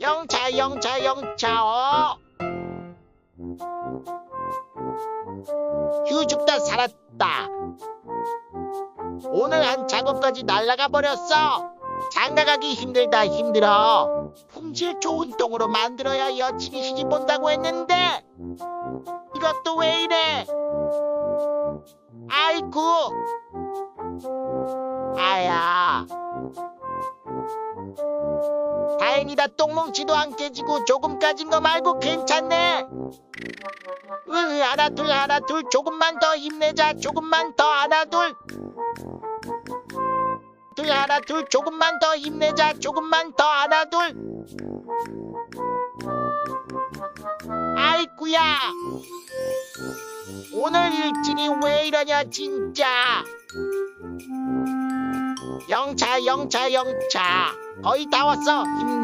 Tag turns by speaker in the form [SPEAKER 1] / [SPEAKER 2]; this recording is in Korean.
[SPEAKER 1] 영차 영차 영차 어? 휴 죽다 살았다. 오늘 한 작업까지 날라가 버렸어. 장가가기 힘들다 힘들어. 품질 좋은 똥으로 만들어야 여친이 시집 온다고 했는데 이것도 왜 이래? 아이고 아야 다행이다. 똥뭉치도 안 깨지고 조금 까진 거 말고 괜찮네. 으 하나 둘 하나 둘. 조금만 더 힘내자. 조금만 더 하나 둘. 둘 하나 둘. 조금만 더 힘내자. 조금만 더 하나 둘. 아이쿠야. 오늘 일진이 왜 이러냐 진짜. 영차 영차 영차. 거의 다 왔어. 힘내